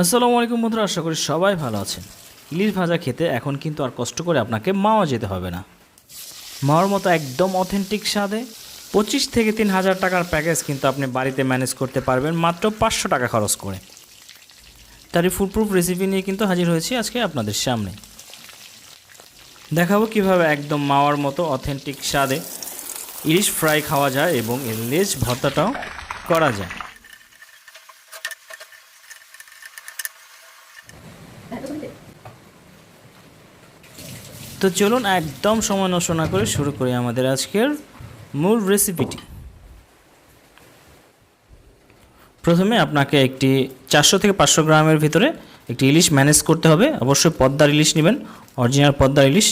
আসসালামু আলাইকুম বন্ধুরা, আশা করি সবাই ভালো আছেন। ইলিশ ভাজা খেতে এখন কিন্তু আর কষ্ট করে আপনাকে মাওয়া যেতে হবে না। মাওয়ার মতো একদম অথেন্টিক স্বাদে পঁচিশ থেকে তিন হাজার টাকার প্যাকেজ কিন্তু আপনি বাড়িতে ম্যানেজ করতে পারবেন মাত্র পাঁচশো টাকা খরচ করে। তারই ফুলপ্রুফ রেসিপি নিয়ে কিন্তু হাজির হয়েছি আজকে আপনাদের সামনে। দেখাবো কীভাবে একদম মাওয়ার মতো অথেন্টিক স্বাদে ইলিশ ফ্রাই খাওয়া যায় এবং এর লেজ ভর্তাটাও করা যায়। তো চলুন একদম সময় নষ্ট না করে শুরু করি আমাদের আজকের মূল রেসিপিটি প্রথমে আপনাকে একটি চারশো থেকে পাঁচশো গ্রামের ভিতরে একটি ইলিশ ম্যানেজ করতে হবে। অবশ্যই পদ্মার ইলিশ নেবেন, অরিজিনাল পদ্মার ইলিশ।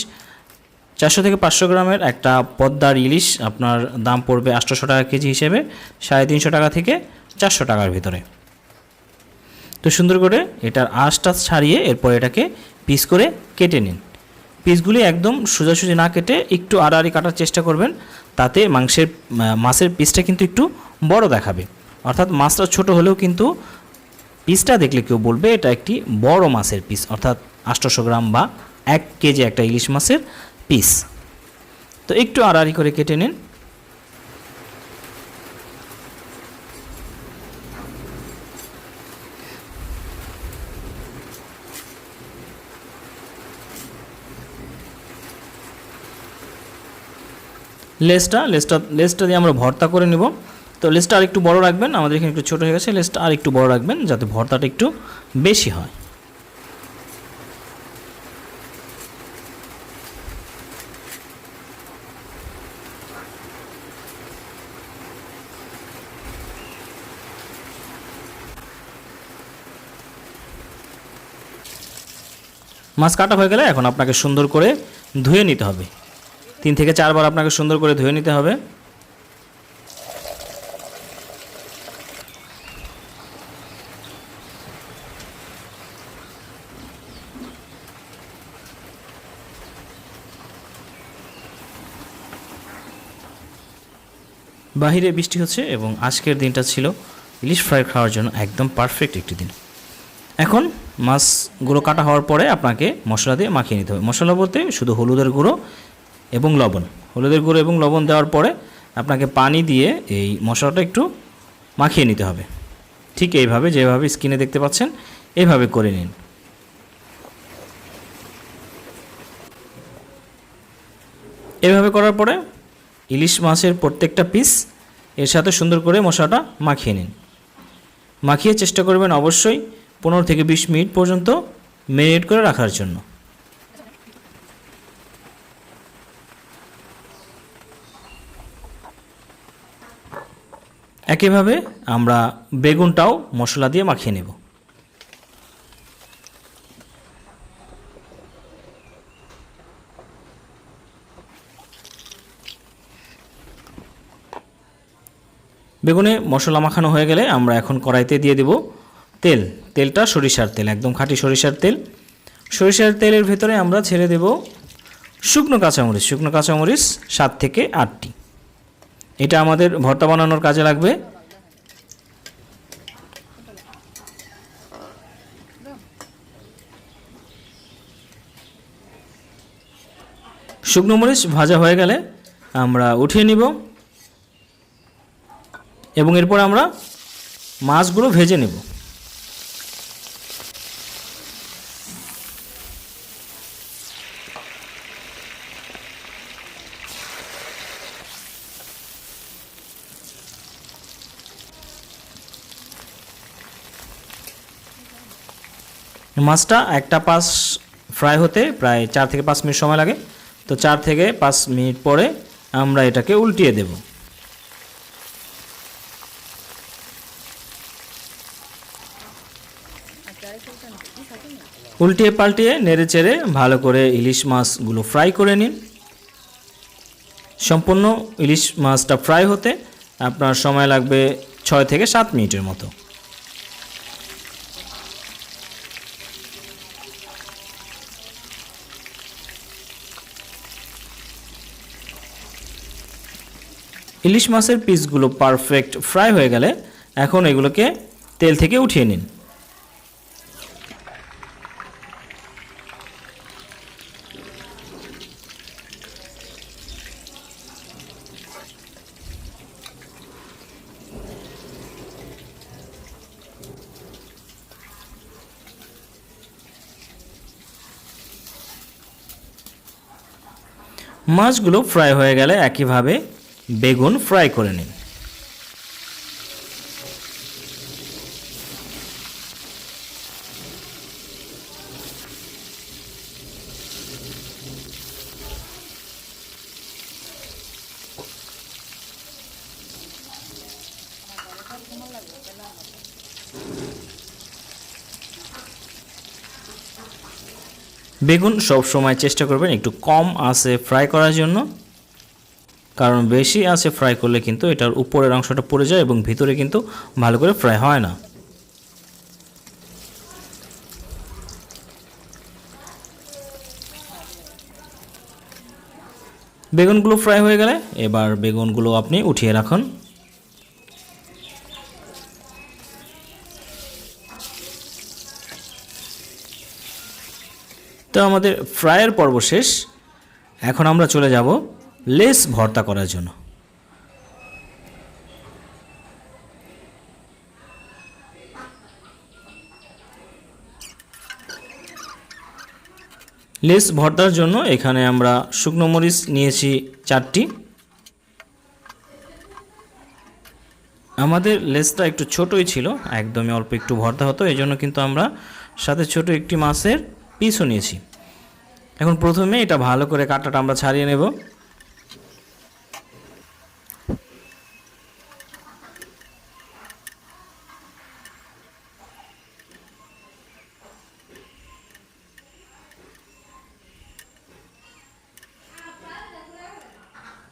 চারশো থেকে পাঁচশো গ্রামের একটা পদ্মার ইলিশ আপনার দাম পড়বে আটশোশো টাকা কেজি হিসেবে, সাড়ে তিনশো টাকা থেকে চারশো টাকার ভিতরে। তো সুন্দর করে এটার আঁশটা ছাড়িয়ে এরপর এটাকে পিস করে কেটে নিন। পিসগুলি একদম সোজাসুজি না কেটে একটু আড়াআড়ি কাটার চেষ্টা করবেন, তাতে মাংসের মাছের পিসটা কিন্তু একটু বড় দেখাবে। অর্থাৎ মাছটা ছোট হলেও কিন্তু পিসটা দেখলে কেউ বলবে এটা একটি বড় মাছের পিস, অর্থাৎ আটশোশো গ্রাম বা এক কেজি একটা ইলিশ মাছের পিস। তো একটু আড়াআড়ি করে কেটে নিন। লেসটা লেসটা লেসটা দিয়ে আমরা ভর্তা করে নিব। তো লেসটা আর একটু বড় রাখবেন, আমাদের এখানে একটু ছোটো হয়ে গেছে লেসটা আর একটু বড় রাখবেন যাতে ভর্তাটা একটু বেশি হয়। মাছ কাটা হয়ে গেলে এখন আপনাকে সুন্দর করে ধুয়ে নিতে হবে। তিন থেকে চারবার আপনাকে সুন্দর করে ধুয়ে নিতে হবে। বাহিরে বৃষ্টি হচ্ছে এবং আজকের দিনটা ছিল ইলিশ ফ্রাই খাওয়ার জন্য একদম পারফেক্ট একটি দিন। এখন মাছগুলো কাটা হওয়ার পরে আপনাকে মশলা দিয়ে মাখিয়ে নিতে হবে। মশলা বলতে শুধু হলুদের গুঁড়ো এবং লবণ, হলুদের গুঁড়ো এবং লবণ দেওয়ার পরে আপনাকে পানি দিয়ে এই মশলাটা একটু মাখিয়ে নিতে হবে। ঠিক এইভাবে যেভাবে স্কিনে দেখতে পাচ্ছেন, এইভাবে করে নিন। এভাবে করার পরে ইলিশ মাছের প্রত্যেকটা পিস এর সাথে সুন্দর করে মশলাটা মাখিয়ে নিন। মাখিয়ে চেষ্টা করবেন অবশ্যই পনেরো থেকে বিশ মিনিট পর্যন্ত মেরিনেট করে রাখার জন্য। একইভাবে আমরা বেগুনটাও মশলা দিয়ে মাখিয়ে নেব। বেগুনে মশলা মাখানো হয়ে গেলে আমরা এখন কড়াইতে দিয়ে দেব তেল। তেলটা সরিষার তেল, একদম খাঁটি সরিষার তেল। সরিষার তেলের ভেতরে আমরা ছেড়ে দেব শুকনো কাঁচামরিচ। শুকনো কাঁচামরিচ সাত থেকে আটটি। এটা আমাদের ভর্তা বানানোর কাজে লাগবে। শুকনো মরিচ ভাজা হয়ে গেলে আমরা উঠিয়ে নিব এবং এরপর আমরা মাছগুলো ভেজে নেব। মাছটা একটা পাশ ফ্রাই হতে প্রায় চার থেকে পাঁচ মিনিট সময় লাগে। তো চার থেকে পাঁচ মিনিট পরে আমরা এটাকে উল্টিয়ে দেব। উল্টিয়ে পাল্টিয়ে নেড়ে চেড়ে ভালো করে ইলিশ মাছগুলো ফ্রাই করে নিন। সম্পূর্ণ ইলিশ মাছটা ফ্রাই হতে আপনার সময় লাগবে ছয় থেকে সাত মিনিটের মতো। ইলিশ মাছের পিসগুলো পারফেক্ট ফ্রাই হয়ে গেলে এখন এগুলোকে তেল থেকে উঠিয়ে নিন। মাছগুলো ফ্রাই হয়ে গেলে একইভাবে বেগুন ফ্রাই করে নিন। বেগুন সব সময় চেষ্টা করবেন একটু কম আছে ফ্রাই করার জন্য। কারণ বেশি আছে ফ্রাই করলে কিন্তু এটার উপরের অংশটা পড়ে যায় এবং ভিতরে কিন্তু ভালো করে ফ্রাই হয় না। বেগুনগুলো ফ্রাই হয়ে গেলে এবার বেগুনগুলো আপনি উঠিয়ে রাখুন। তো আমাদের ফ্রাইয়ের পর্ব শেষ। এখন আমরা চলে যাব লেস ভর্তা করার জন্য। লেস ভর্তার জন্য এখানে আমরা শুকনো মরিচ নিয়েছি চারটি। আমাদের লেসটা একটু ছোটই ছিল, একদমই অল্প একটু ভর্তা হতো এই জন্য কিন্তু আমরা সাথে ছোট একটি মাছের পিসও নিয়েছি। এখন প্রথমে এটা ভালো করে কাটাটা আমরা ছাড়িয়ে নেব।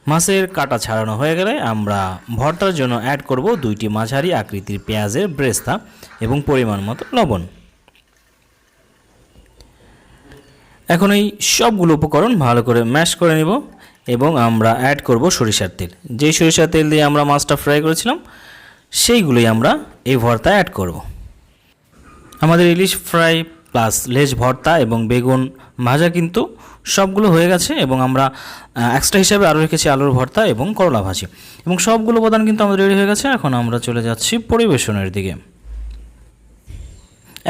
মাছের কাটা ছাড়ানো হয়ে গেলে আমরা ভর্তার জন্য অ্যাড করব দুইটি মাঝারি আকৃতির পেঁয়াজের ব্রেস্তা এবং পরিমাণ মতো লবণ। এখন এই সবগুলো উপকরণ ভালো করে ম্যাশ করে নিব এবং আমরা অ্যাড করব সরিষার তেল। যেই সরিষার তেল দিয়ে আমরা মাছটা ফ্রাই করেছিলাম, সেইগুলোই আমরা এই ভর্তা অ্যাড করব। আমাদের ইলিশ ফ্রাই প্লাস লেজ ভর্তা এবং বেগুন ভাজা কিন্তু সবগুলো হয়ে গেছে এবং আমরা এক্সট্রা হিসাবে আরও রেখেছি আলুর ভর্তা এবং করলা ভাজি। এবং সবগুলো উপাদান কিন্তু আমাদের রেডি হয়ে গেছে, এখন আমরা চলে যাচ্ছি পরিবেশনের দিকে।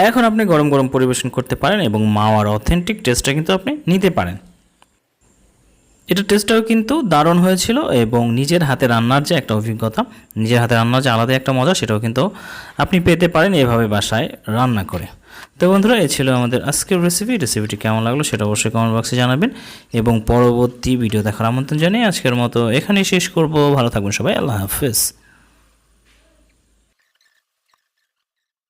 এখন আপনি গরম গরম পরিবেশন করতে পারেন এবং মাওয়ার অথেন্টিক টেস্টটা কিন্তু আপনি নিতে পারেন। এটা টেস্টটাও কিন্তু দারুণ হয়েছিল এবং নিজের হাতে রান্নার যে একটা অভিজ্ঞতা, নিজের হাতে রান্নার যে আলাদা একটা মজা, সেটাও কিন্তু আপনি পেতে পারেন এভাবে বাসায় রান্না করে। তো বন্ধুরা এ ছিল আমাদের আজকের রেসিপি রেসিপিটি কেমন লাগল সেটা অবশ্যই কমেন্ট বক্সে জানাবেন। এবং পরবর্তী ভিডিও দেখার আমন্ত্রণ জানিয়ে আজকের মতো এখানেই শেষ করব। ভালো থাকবেন সবাই। আল্লাহ হাফেজ।